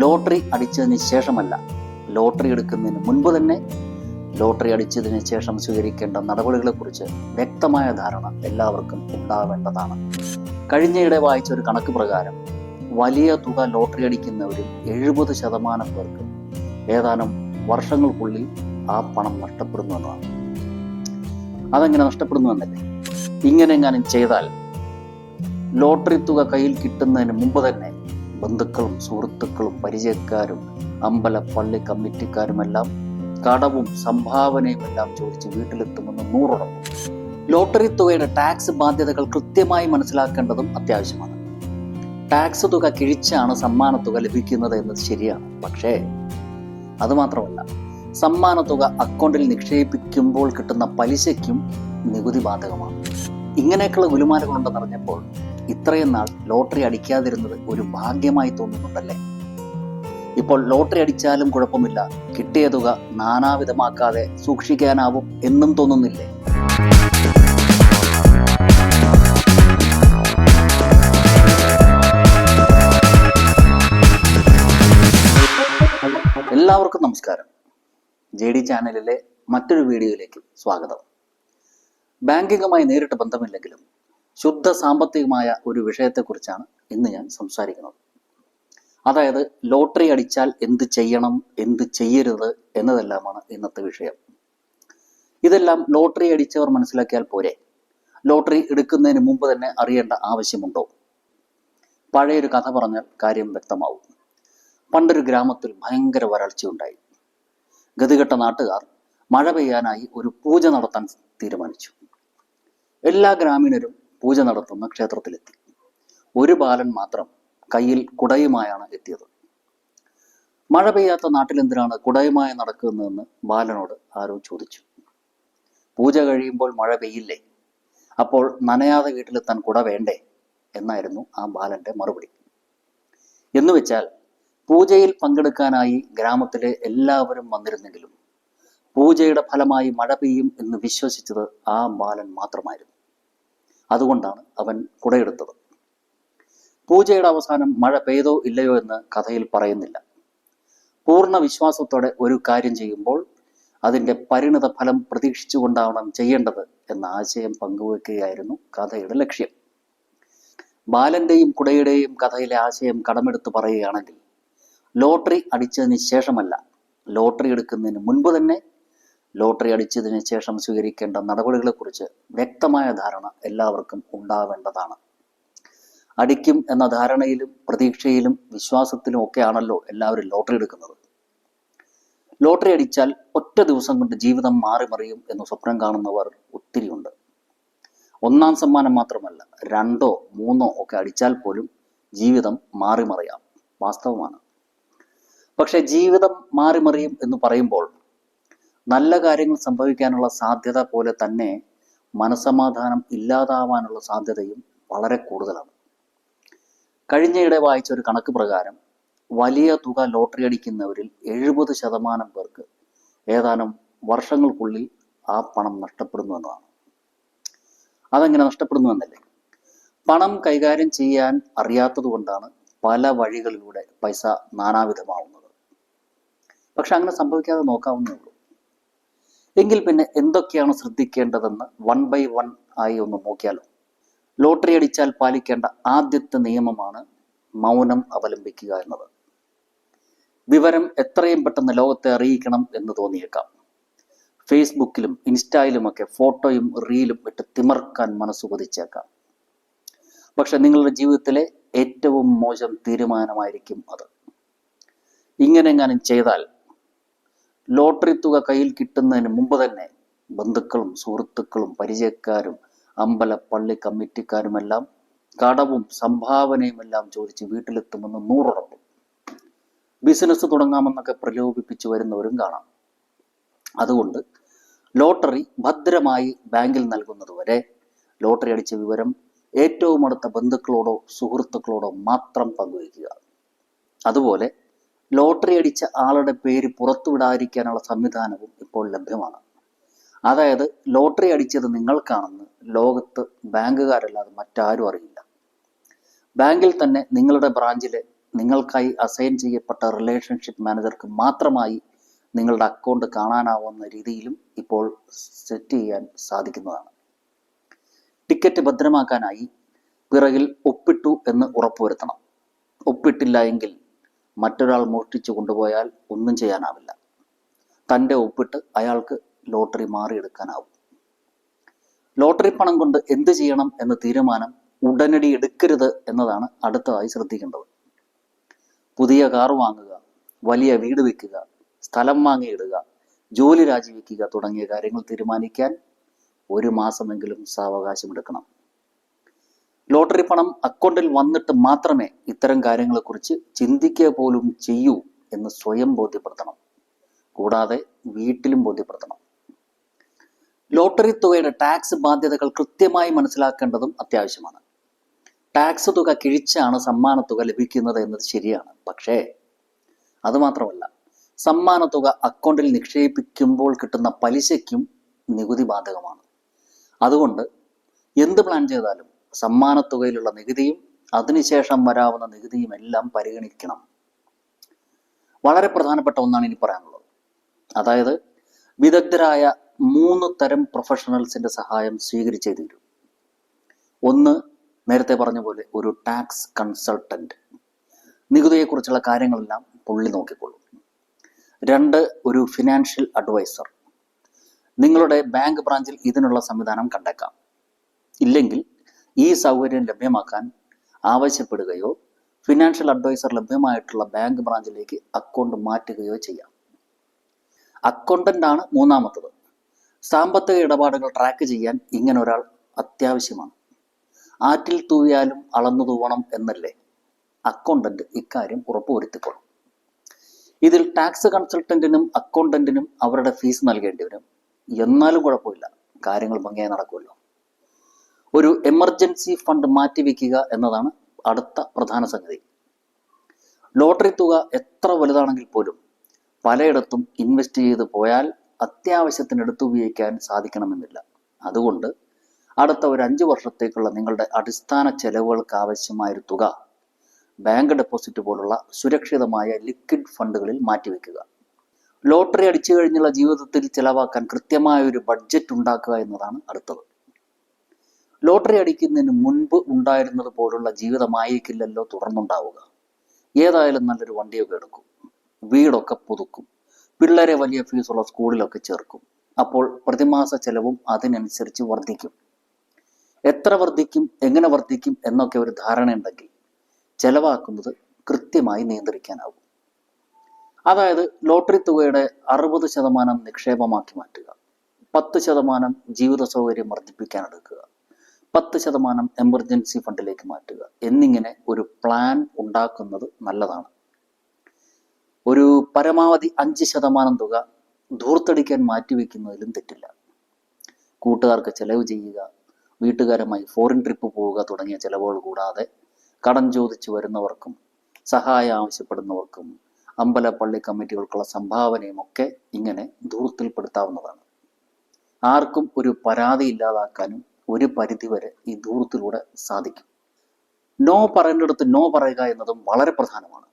Lottery അടിച്ചതിന് ശേഷമല്ല lottery എടുക്കുന്നതിന് മുൻപ് തന്നെ ലോട്ടറി അടിച്ചതിന് ശേഷം സ്വീകരിക്കേണ്ട നടപടികളെക്കുറിച്ച് വ്യക്തമായ ധാരണ എല്ലാവർക്കും ഉണ്ടാവേണ്ടതാണ്. കഴിഞ്ഞയിടെ വായിച്ച ഒരു കണക്ക് പ്രകാരം വലിയ തുക ലോട്ടറി അടിക്കുന്നവരിൽ എഴുപത് ശതമാനം പേർക്ക് ഏതാനും വർഷങ്ങൾക്കുള്ളിൽ ആ പണം നഷ്ടപ്പെടുന്നു എന്നതാണ്. അതെങ്ങനെ നഷ്ടപ്പെടുന്നു എന്നല്ലേ? ഇങ്ങനെ എങ്ങാനും ചെയ്താൽ ലോട്ടറി തുക കയ്യിൽ കിട്ടുന്നതിന് മുമ്പ് തന്നെ ബന്ധുക്കളും സുഹൃത്തുക്കളും പരിചയക്കാരും അമ്പല പള്ളി കമ്മിറ്റിക്കാരുമെല്ലാം കടവും സംഭാവനയും എല്ലാം ചോദിച്ച് വീട്ടിലെത്തുമെന്ന് നൂറുറപ്പും. ലോട്ടറി തുകയുടെ ടാക്സ് ബാധ്യതകൾ കൃത്യമായി മനസ്സിലാക്കേണ്ടതും അത്യാവശ്യമാണ്. ടാക്സ് തുക കിഴിച്ചാണ് സമ്മാന തുക ലഭിക്കുന്നത് എന്നത് ശരിയാണ്. പക്ഷേ അതുമാത്രമല്ല സമ്മാന തുക അക്കൗണ്ടിൽ നിക്ഷേപിക്കുമ്പോൾ കിട്ടുന്ന പലിശയ്ക്കും നികുതി ബാധകമാണ്. ഇങ്ങനെയൊക്കെയുള്ള ഗുലുമാലകളുണ്ടെന്ന് അറിഞ്ഞപ്പോൾ ഇത്രയും നാൾ ലോട്ടറി അടിക്കാതിരുന്നത് ഒരു ഭാഗ്യമായി തോന്നുന്നുണ്ടല്ലേ? ഇപ്പോൾ ലോട്ടറി അടിച്ചാലും കുഴപ്പമില്ല. കിട്ടിയ തുക നാനാവിധമാക്കാതെ സൂക്ഷിക്കാനാവും എന്നും തോന്നുന്നില്ലേ? എല്ലാവർക്കും നമസ്കാരം. ജെ ഡി ചാനലിലെ മറ്റൊരു വീഡിയോയിലേക്ക് സ്വാഗതം. ബാങ്കിങ്ങുമായി നേരിട്ട് ബന്ധമില്ലെങ്കിലും ശുദ്ധ സാമ്പത്തികമായ ഒരു വിഷയത്തെക്കുറിച്ചാണ് ഇന്ന് ഞാൻ സംസാരിക്കുന്നത്. അതായത് ലോട്ടറി അടിച്ചാൽ എന്ത് ചെയ്യണം എന്ത് ചെയ്യരുത് എന്നതെല്ലാമാണ് ഇന്നത്തെ വിഷയം. ഇതെല്ലാം ലോട്ടറി അടിച്ചവർ മനസ്സിലാക്കിയാൽ പോരെ. ലോട്ടറി എടുക്കുന്നതിന് മുമ്പ് തന്നെ അറിയേണ്ട ആവശ്യമുണ്ടോ? പഴയൊരു കഥ പറഞ്ഞാൽ കാര്യം വ്യക്തമാവും. പണ്ടൊരു ഗ്രാമത്തിൽ ഭയങ്കര വരൾച്ചയുണ്ടായി. ഗതികെട്ട നാട്ടുകാർ മഴ പെയ്യാനായി ഒരു പൂജ നടത്താൻ തീരുമാനിച്ചു. എല്ലാ ഗ്രാമീണരും പൂജ നടത്തുന്ന ക്ഷേത്രത്തിലെത്തി. ഒരു ബാലൻ മാത്രം കയ്യിൽ കുടയുമായാണ് എത്തിയത്. മഴ പെയ്യാത്ത നാട്ടിലെന്തിനാണ് കുടയുമായി നടക്കുന്നതെന്ന് ബാലനോട് ആരോ ചോദിച്ചു. പൂജ കഴിയുമ്പോൾ മഴ പെയ്യില്ലേ? അപ്പോൾ നനയാതെ വീട്ടിലെത്താൻ കുട വേണ്ടേ? എന്നായിരുന്നു ആ ബാലന്റെ മറുപടി. എന്ന് വെച്ചാൽ പൂജയിൽ പങ്കെടുക്കാനായി ഗ്രാമത്തിലെ എല്ലാവരും വന്നിരുന്നെങ്കിലും പൂജയുടെ ഫലമായി മഴ പെയ്യും എന്ന് വിശ്വസിച്ചത് ആ ബാലൻ മാത്രമായിരുന്നു. അതുകൊണ്ടാണ് അവൻ കുടയെടുത്തത്. പൂജയുടെ അവസാനം മഴ പെയ്തോ ഇല്ലയോ എന്ന് കഥയിൽ പറയുന്നില്ല. പൂർണ വിശ്വാസത്തോടെ ഒരു കാര്യം ചെയ്യുമ്പോൾ അതിന്റെ പരിണിത ഫലം പ്രതീക്ഷിച്ചുകൊണ്ടാവണം ചെയ്യേണ്ടത് എന്ന ആശയം പങ്കുവെക്കുകയായിരുന്നു കഥയുടെ ലക്ഷ്യം. ബാലന്റെയും കുടയുടെയും കഥയിലെ ആശയം കടമെടുത്ത് പറയുകയാണെങ്കിൽ ലോട്ടറി അടിച്ചതിന് ശേഷമല്ല ലോട്ടറി എടുക്കുന്നതിന് മുൻപ് തന്നെ ലോട്ടറി അടിച്ചതിന് ശേഷം സ്വീകരിക്കേണ്ട നടപടികളെക്കുറിച്ച് വ്യക്തമായ ധാരണ എല്ലാവർക്കും ഉണ്ടാവേണ്ടതാണ്. അടിക്കും എന്ന ധാരണയിലും പ്രതീക്ഷയിലും വിശ്വാസത്തിലും ഒക്കെയാണല്ലോ എല്ലാവരും ലോട്ടറി എടുക്കുന്നത്. ലോട്ടറി അടിച്ചാൽ ഒറ്റ ദിവസം കൊണ്ട് ജീവിതം മാറി മറിയും എന്ന് സ്വപ്നം കാണുന്നവർ ഒത്തിരിയുണ്ട്. ഒന്നാം സമ്മാനം മാത്രമല്ല രണ്ടോ മൂന്നോ ഒക്കെ അടിച്ചാൽ പോലും ജീവിതം മാറി മറിയാം വാസ്തവമാണ്. പക്ഷെ ജീവിതം മാറി മറിയും എന്ന് പറയുമ്പോൾ നല്ല കാര്യങ്ങൾ സംഭവിക്കാനുള്ള സാധ്യത പോലെ തന്നെ മനസമാധാനം ഇല്ലാതാവാനുള്ള സാധ്യതയും വളരെ കൂടുതലാണ്. കഴിഞ്ഞയിടെ വായിച്ച ഒരു കണക്ക് പ്രകാരം വലിയ തുക ലോട്ടറി അടിക്കുന്നവരിൽ എഴുപത് ശതമാനം പേർക്ക് ഏതാനും വർഷങ്ങൾക്കുള്ളിൽ ആ പണം നഷ്ടപ്പെടുന്നു എന്നതാണ്. അതെങ്ങനെ നഷ്ടപ്പെടുന്നു എന്നല്ലേ? പണം കൈകാര്യം ചെയ്യാൻ അറിയാത്തത് കൊണ്ടാണ് പല വഴികളിലൂടെ പൈസ നാനാവിധമാവുന്നത്. പക്ഷെ അങ്ങനെ സംഭവിക്കാതെ നോക്കാവുന്നേ ഉള്ളൂ. എങ്കിൽ പിന്നെ എന്തൊക്കെയാണ് ശ്രദ്ധിക്കേണ്ടതെന്ന് വൺ ബൈ വൺ ആയി ഒന്ന് നോക്കിയാലോ. ലോട്ടറി അടിച്ചാൽ പാലിക്കേണ്ട ആദ്യത്തെ നിയമമാണ് മൗനം അവലംബിക്കുക എന്നത്. വിവരം എത്രയും പെട്ടെന്ന് ലോകത്തെ അറിയിക്കണം എന്ന് തോന്നിയേക്കാം. ഫേസ്ബുക്കിലും ഇൻസ്റ്റയിലുമൊക്കെ ഫോട്ടോയും റീലും ഇട്ട് തിമർക്കാൻ മനസ്സ് കൊതിച്ചേക്കാം. പക്ഷെ നിങ്ങളുടെ ജീവിതത്തിലെ ഏറ്റവും മോശം തീരുമാനമായിരിക്കും അത്. ഇങ്ങനെ എങ്ങാനും ചെയ്താൽ ലോട്ടറി തുക കയ്യിൽ കിട്ടുന്നതിന് മുമ്പ് തന്നെ ബന്ധുക്കളും സുഹൃത്തുക്കളും പരിചയക്കാരും അമ്പല പള്ളി കമ്മിറ്റിക്കാരുമെല്ലാം കടവും സംഭാവനയും എല്ലാം ചോദിച്ച് വീട്ടിലെത്തുമെന്ന് നൂറുറപ്പ്. ബിസിനസ് തുടങ്ങാമെന്നൊക്കെ പ്രലോഭിപ്പിച്ചു വരുന്നവരും കാണാം. അതുകൊണ്ട് ലോട്ടറി ഭദ്രമായി ബാങ്കിൽ നൽകുന്നതുവരെ ലോട്ടറി അടിച്ച വിവരം ഏറ്റവും അടുത്ത ബന്ധുക്കളോടോ സുഹൃത്തുക്കളോടോ മാത്രം പങ്കുവയ്ക്കുക. അതുപോലെ ലോട്ടറി അടിച്ച ആളുടെ പേര് പുറത്തുവിടാതിരിക്കാനുള്ള സംവിധാനവും ഇപ്പോൾ ലഭ്യമാണ്. അതായത് ലോട്ടറി അടിച്ചത് നിങ്ങൾക്കാണെന്ന് ലോകത്ത് ബാങ്കുകാരല്ലാതെ മറ്റാരും അറിയില്ല. ബാങ്കിൽ തന്നെ നിങ്ങളുടെ ബ്രാഞ്ചിലെ നിങ്ങൾക്കായി അസൈൻ ചെയ്യപ്പെട്ട റിലേഷൻഷിപ്പ് മാനേജർക്ക് മാത്രമായി നിങ്ങളുടെ അക്കൗണ്ട് കാണാനാവുന്ന രീതിയിലും ഇപ്പോൾ സെറ്റ് ചെയ്യാൻ സാധിക്കുന്നതാണ്. ടിക്കറ്റ് ഭദ്രമാക്കാനായി പിറകിൽ ഒപ്പിട്ടു എന്ന് ഉറപ്പുവരുത്തണം. ഒപ്പിട്ടില്ല എങ്കിൽ മറ്റൊരാൾ മോഷ്ടിച്ചു കൊണ്ടുപോയാൽ ഒന്നും ചെയ്യാനാവില്ല. തന്റെ ഒപ്പിട്ട് അയാൾക്ക് ലോട്ടറി മാറിയെടുക്കാനാവും. ലോട്ടറി പണം കൊണ്ട് എന്ത് ചെയ്യണം എന്ന തീരുമാനം ഉടനടി എടുക്കരുത് എന്നതാണ് അടുത്തതായി ശ്രദ്ധിക്കേണ്ടത്. പുതിയ കാർ വാങ്ങുക വലിയ വീട് വെക്കുക സ്ഥലം വാങ്ങിയിടുക ജോലി രാജിവെക്കുക തുടങ്ങിയ കാര്യങ്ങൾ തീരുമാനിക്കാൻ ഒരു മാസമെങ്കിലും സാവകാശമെടുക്കണം ലോട്ടറി പണം അക്കൗണ്ടിൽ വന്നിട്ട് മാത്രമേ ഇത്തരം കാര്യങ്ങളെക്കുറിച്ച് ചിന്തിക്കുക പോലും ചെയ്യൂ എന്ന് സ്വയം ബോധ്യപ്പെടുത്തണം. കൂടാതെ വീട്ടിലും ബോധ്യപ്പെടുത്തണം. ലോട്ടറി തുകയുടെ ടാക്സ് ബാധ്യതകൾ കൃത്യമായി മനസ്സിലാക്കേണ്ടതും അത്യാവശ്യമാണ്. ടാക്സ് തുക കിഴിച്ചാണ് സമ്മാന തുക ലഭിക്കുന്നത് എന്നത് ശരിയാണ്. പക്ഷേ അതുമാത്രമല്ല സമ്മാന തുക അക്കൗണ്ടിൽ നിക്ഷേപിക്കുമ്പോൾ കിട്ടുന്ന പലിശയ്ക്കും നികുതി ബാധകമാണ്. അതുകൊണ്ട് എന്ത് പ്ലാൻ ചെയ്താലും സമ്മാന തുകയിലുള്ള നികുതിയും അതിനുശേഷം വരാവുന്ന നികുതിയും എല്ലാം പരിഗണിക്കണം. വളരെ പ്രധാനപ്പെട്ട ഒന്നാണ് ഇനി പറയാനുള്ളത്. അതായത് വിദഗ്ധരായ മൂന്ന് തരം പ്രൊഫഷണൽസിന്റെ സഹായം സ്വീകരിച്ചേ തീരൂ. ഒന്ന് നേരത്തെ പറഞ്ഞ പോലെ ഒരു ടാക്സ് കൺസൾട്ടന്റ്. നികുതിയെക്കുറിച്ചുള്ള കാര്യങ്ങളെല്ലാം പുള്ളി നോക്കിക്കൊള്ളും രണ്ട് ഒരു ഫിനാൻഷ്യൽ അഡ്വൈസർ. നിങ്ങളുടെ ബാങ്ക് ബ്രാഞ്ചിൽ ഇതിനുള്ള സംവിധാനം കണ്ടേക്കാം. ഇല്ലെങ്കിൽ ഈ സൗകര്യം ലഭ്യമാക്കാൻ ആവശ്യപ്പെടുകയോ ഫിനാൻഷ്യൽ അഡ്വൈസർ ലഭ്യമായിട്ടുള്ള ബാങ്ക് ബ്രാഞ്ചിലേക്ക് അക്കൗണ്ട് മാറ്റുകയോ ചെയ്യാം. അക്കൗണ്ടന്റ് ആണ് മൂന്നാമത്തത്. സാമ്പത്തിക ഇടപാടുകൾ ട്രാക്ക് ചെയ്യാൻ ഇങ്ങനെ ഒരാൾ അത്യാവശ്യമാണ്. ആറ്റിൽ തൂവിയാലും അളന്നു തൂവണം എന്നല്ലേ അക്കൗണ്ടന്റ് ഇക്കാര്യം ഉറപ്പുവരുത്തിക്കൊള്ളും. ഇതിൽ ടാക്സ് കൺസൾട്ടന്റിനും അക്കൗണ്ടന്റിനും അവരുടെ ഫീസ് നൽകേണ്ടി വരും. എന്നാലും കുഴപ്പമില്ല. കാര്യങ്ങൾ ഭംഗിയായി നടക്കുമല്ലോ. ഒരു എമർജൻസി ഫണ്ട് മാറ്റിവെക്കുക എന്നതാണ് അടുത്ത പ്രധാന സംഗതി. ലോട്ടറി തുക എത്ര വലുതാണെങ്കിൽ പോലും പലയിടത്തും ഇൻവെസ്റ്റ് ചെയ്ത് പോയാൽ അത്യാവശ്യത്തിന് എടുത്തു ഉപയോഗിക്കാൻ സാധിക്കണമെന്നില്ല. അതുകൊണ്ട് അടുത്ത ഒരു അഞ്ച് വർഷത്തേക്കുള്ള നിങ്ങളുടെ അടിസ്ഥാന ചെലവുകൾക്ക് ആവശ്യമായ ഒരു തുക ബാങ്ക് ഡെപ്പോസിറ്റ് പോലുള്ള സുരക്ഷിതമായ ലിക്വിഡ് ഫണ്ടുകളിൽ മാറ്റിവെക്കുക ലോട്ടറി അടിച്ചു കഴിഞ്ഞുള്ള ജീവിതത്തിൽ ചെലവാക്കാൻ കൃത്യമായ ഒരു ബഡ്ജറ്റ് ഉണ്ടാക്കുക എന്നതാണ് അടുത്തത്. ലോട്ടറി അടിക്കുന്നതിന് മുൻപ് ഉണ്ടായിരുന്നത് പോലുള്ള ജീവിതമായിരിക്കില്ലല്ലോ തുടർന്നുണ്ടാവുക. ഏതായാലും നല്ലൊരു വണ്ടിയൊക്കെ എടുക്കും. വീടൊക്കെ പുതുക്കും. പിള്ളേരെ വലിയ ഫീസുള്ള സ്കൂളിലൊക്കെ ചേർക്കും. അപ്പോൾ പ്രതിമാസ ചെലവും അതിനനുസരിച്ച് വർദ്ധിക്കും. എത്ര വർദ്ധിക്കും എങ്ങനെ വർദ്ധിക്കും എന്നൊക്കെ ഒരു ധാരണയുണ്ടെങ്കിൽ ചെലവാക്കുന്നത് കൃത്യമായി നിയന്ത്രിക്കാനാവും. അതായത് ലോട്ടറി തുകയുടെ അറുപത് ശതമാനം നിക്ഷേപമാക്കി മാറ്റുക. പത്ത് ശതമാനം ജീവിത സൗകര്യം വർദ്ധിപ്പിക്കാൻ എടുക്കുക പത്ത് ശതമാനം എമർജൻസി ഫണ്ടിലേക്ക് മാറ്റുക. എന്നിങ്ങനെ ഒരു പ്ലാൻ ഉണ്ടാക്കുന്നത് നല്ലതാണ്. ഒരു പരമാവധി അഞ്ച് ശതമാനം തുക ധൂർത്തടിക്കാൻ മാറ്റിവെക്കുന്നതിലും തെറ്റില്ല. കൂട്ടുകാർക്ക് ചെലവ് ചെയ്യുക വീട്ടുകാരുമായി ഫോറിൻ ട്രിപ്പ് പോവുക തുടങ്ങിയ ചെലവുകൾ കൂടാതെ കടം ചോദിച്ചു വരുന്നവർക്കും സഹായം ആവശ്യപ്പെടുന്നവർക്കും അമ്പല പള്ളി കമ്മിറ്റികൾക്കുള്ള സംഭാവനയും ഒക്കെ ഇങ്ങനെ ധൂർത്തിൽപ്പെടുത്താവുന്നതാണ്. ആർക്കും ഒരു പരാതി ഇല്ലാതാക്കാനും ഒരു പരിധിവരെ ഈ ദൂരത്തിലൂടെ സാധിക്കും. നോ പറയേണ്ടടുത്ത് നോ പറയുക എന്നതും വളരെ പ്രധാനമാണ്.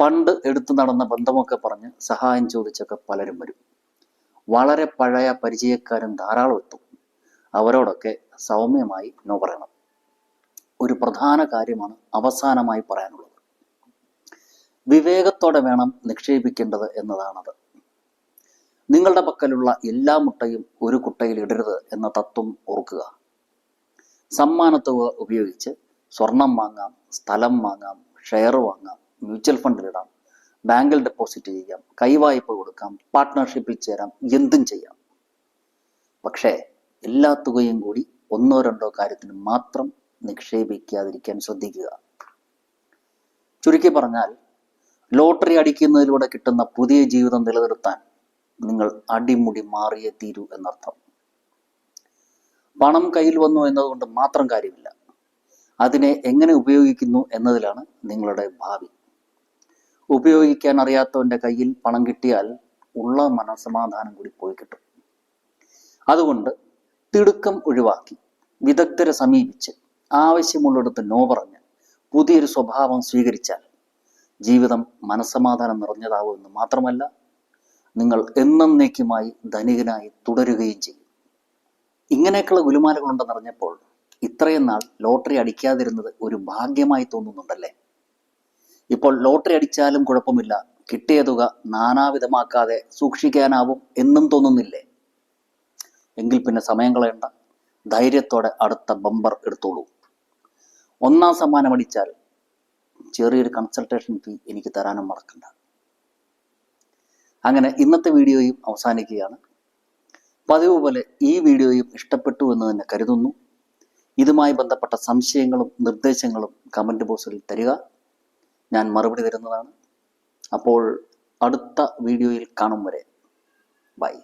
പണ്ട് എടുത്തു നടന്ന ബന്ധമൊക്കെ പറഞ്ഞ് സഹായം ചോദിച്ചൊക്കെ പലരും വരും. വളരെ പഴയ പരിചയക്കാരും ധാരാളം എത്തും. അവരോടൊക്കെ സൗമ്യമായി നോ പറയണം. ഒരു പ്രധാന കാര്യമാണ് അവസാനമായി പറയാനുള്ളത്. വിവേകത്തോടെ വേണം നിക്ഷേപിക്കേണ്ടത് എന്നതാണത്. നിങ്ങളുടെ പക്കലുള്ള എല്ലാ മുട്ടയും ഒരു കുട്ടയിൽ ഇടരുത് എന്ന തത്വം ഓർക്കുക. സമ്മാനത്തുക ഉപയോഗിച്ച് സ്വർണം വാങ്ങാം സ്ഥലം വാങ്ങാം ഷെയർ വാങ്ങാം മ്യൂച്വൽ ഫണ്ടിലിടാം ബാങ്കിൽ ഡെപ്പോസിറ്റ് ചെയ്യാം കൈവായ്പ കൊടുക്കാം പാർട്ട്ണർഷിപ്പിൽ ചേരാം എന്തും ചെയ്യാം. പക്ഷേ എല്ലാ തുകയും കൂടി ഒന്നോ രണ്ടോ കാര്യത്തിന് മാത്രം നിക്ഷേപിക്കാതിരിക്കാൻ ശ്രദ്ധിക്കുക. ചുരുക്കി പറഞ്ഞാൽ ലോട്ടറി അടിക്കുന്നതിലൂടെ കിട്ടുന്ന പുതിയ ജീവിതം നിലനിർത്താൻ നിങ്ങൾ അടിമുടി മാറിയേ തീരൂ എന്നർത്ഥം. പണം കയ്യിൽ വന്നു എന്നതുകൊണ്ട് മാത്രം കാര്യമില്ല. അതിനെ എങ്ങനെ ഉപയോഗിക്കുന്നു എന്നതിലാണ് നിങ്ങളുടെ ഭാവി. ഉപയോഗിക്കാൻ അറിയാത്തവന്റെ കയ്യിൽ പണം കിട്ടിയാൽ ഉള്ള മനസമാധാനം കൂടി പോയി കിട്ടും. അതുകൊണ്ട് തിടുക്കം ഒഴിവാക്കി വിദഗ്ധരെ സമീപിച്ച് ആവശ്യമുള്ളിടത്ത് നോ പറഞ്ഞ് പുതിയൊരു സ്വഭാവം സ്വീകരിച്ചാൽ ജീവിതം മനസ്സമാധാനം നിറഞ്ഞതാവുമെന്ന് മാത്രമല്ല നിങ്ങൾ എന്നേക്കുമായി ധനികനായി തുടരുകയും ചെയ്യും. ഇങ്ങനെയൊക്കെയുള്ള ഗുലുമാലകളുണ്ടെന്നറിഞ്ഞപ്പോൾ ഇത്രയും നാൾ ലോട്ടറി അടിക്കാതിരുന്നത് ഒരു ഭാഗ്യമായി തോന്നുന്നുണ്ടല്ലേ? ഇപ്പോൾ ലോട്ടറി അടിച്ചാലും കുഴപ്പമില്ല. കിട്ടിയ തുക നാനാവിധമാക്കാതെ സൂക്ഷിക്കാനാവും എന്നും തോന്നുന്നില്ലേ? എങ്കിൽ പിന്നെ സമയം കളയണ്ട. ധൈര്യത്തോടെ അടുത്ത ബമ്പർ എടുത്തോളൂ. ഒന്നാം സമ്മാനം അടിച്ചാൽ ചെറിയൊരു കൺസൾട്ടേഷൻ ഫീ എനിക്ക് തരാനും മറക്കണ്ട. അങ്ങനെ ഇന്നത്തെ വീഡിയോയും അവസാനിക്കുകയാണ്. പതിവ് പോലെ ഈ വീഡിയോയും ഇഷ്ടപ്പെട്ടു എന്ന് തന്നെ കരുതുന്നു. ഇതുമായി ബന്ധപ്പെട്ട സംശയങ്ങളും നിർദ്ദേശങ്ങളും കമന്റ് ബോക്സിൽ തരിക. ഞാൻ മറുപടി തരുന്നതാണ്. അപ്പോൾ അടുത്ത വീഡിയോയിൽ കാണും വരെ. ബൈ